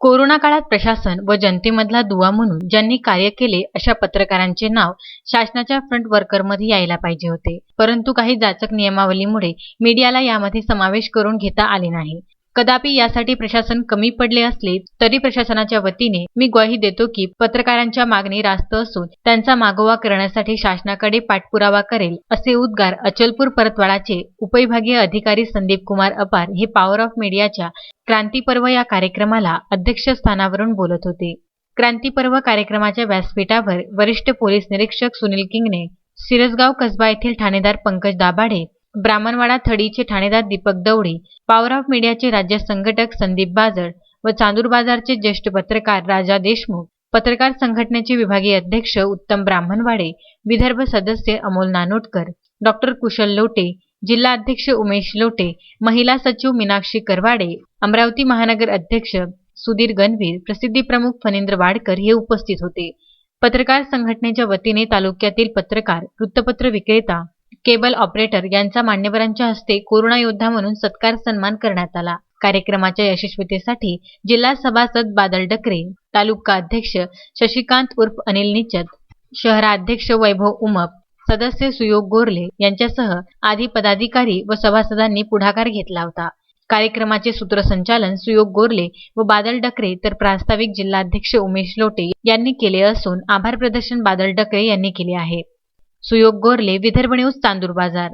Corona काळात प्रशासन व जनतेमधला दुवा म्हणून ज्यांनी कार्य केले अशा पत्रकारांचे नाव शासनाच्या फ्रंट वर्करमध्ये यायला पाहिजे होते. परंतु काही जाचक नियमावलीमुळे मीडियाला यामध्ये समावेश करून घेता आले नाही. कदापि यासाठी प्रशासन कमी पडले असले तरी प्रशासनाच्या वतीने मी ग्वाही देतो की पत्रकारांच्या मागणी रास्त असून त्यांचा मागोवा करण्यासाठी शासनाकडे पाठपुरावा करेल असे उद्गार अचलपूर परतवाडाचे उपविभागीय अधिकारी संदीप कुमार अपार हे पॉवर ऑफ मीडियाच्या क्रांतीपर्व या कार्यक्रमाला अध्यक्षस्थानावरून बोलत होते. क्रांतीपर्व कार्यक्रमाच्या व्यासपीठावर वरिष्ठ पोलीस निरीक्षक सुनील किंगणे सिरसगाव कसबा येथील ठाणेदार पंकज दाभाडे ब्राह्मणवाडा थडीचे ठाणेदार दीपक दवडे पॉवर ऑफ मीडियाचे राज्य संघटक संदीप बाजळ व चांदूर बाजारचे ज्येष्ठ पत्रकार राजा देशमुख पत्रकार संघटनेचे विभागीय अध्यक्ष उत्तम ब्राह्मणवाडे विदर्भ सदस्य अमोल नानोटकर डॉक्टर कुशल लोटे जिल्हा अध्यक्ष उमेश लोटे महिला सचिव मीनाक्षी करवाडे अमरावती महानगर अध्यक्ष सुधीर गणवीर प्रसिद्धी प्रमुख फणींद्र वाडकर हे उपस्थित होते. पत्रकार संघटनेच्या वतीने तालुक्यातील पत्रकार वृत्तपत्र विक्रेता केबल ऑपरेटर यांचा मान्यवरांच्या हस्ते कोरोना योद्धा म्हणून सत्कार सन्मान करण्यात आला. कार्यक्रमाच्या यशस्वीतेसाठी जिल्हा सभासद बादल डकरे तालुका अध्यक्ष शशिकांत उर्फ अनिल निचत शहराध्यक्ष वैभव उमप सदस्य सुयोग गोरले यांच्यासह आदी पदाधिकारी व सभासदांनी पुढाकार घेतला होता. कार्यक्रमाचे सूत्रसंचालन सुयोग गोरले व बादल डकरे तर प्रास्ताविक जिल्हाध्यक्ष उमेश लोटे यांनी केले असून आभार प्रदर्शन बादल डकरे यांनी केले आहे. सुयोग गोरले विदर्भ न्यूज चांदूर बाजार.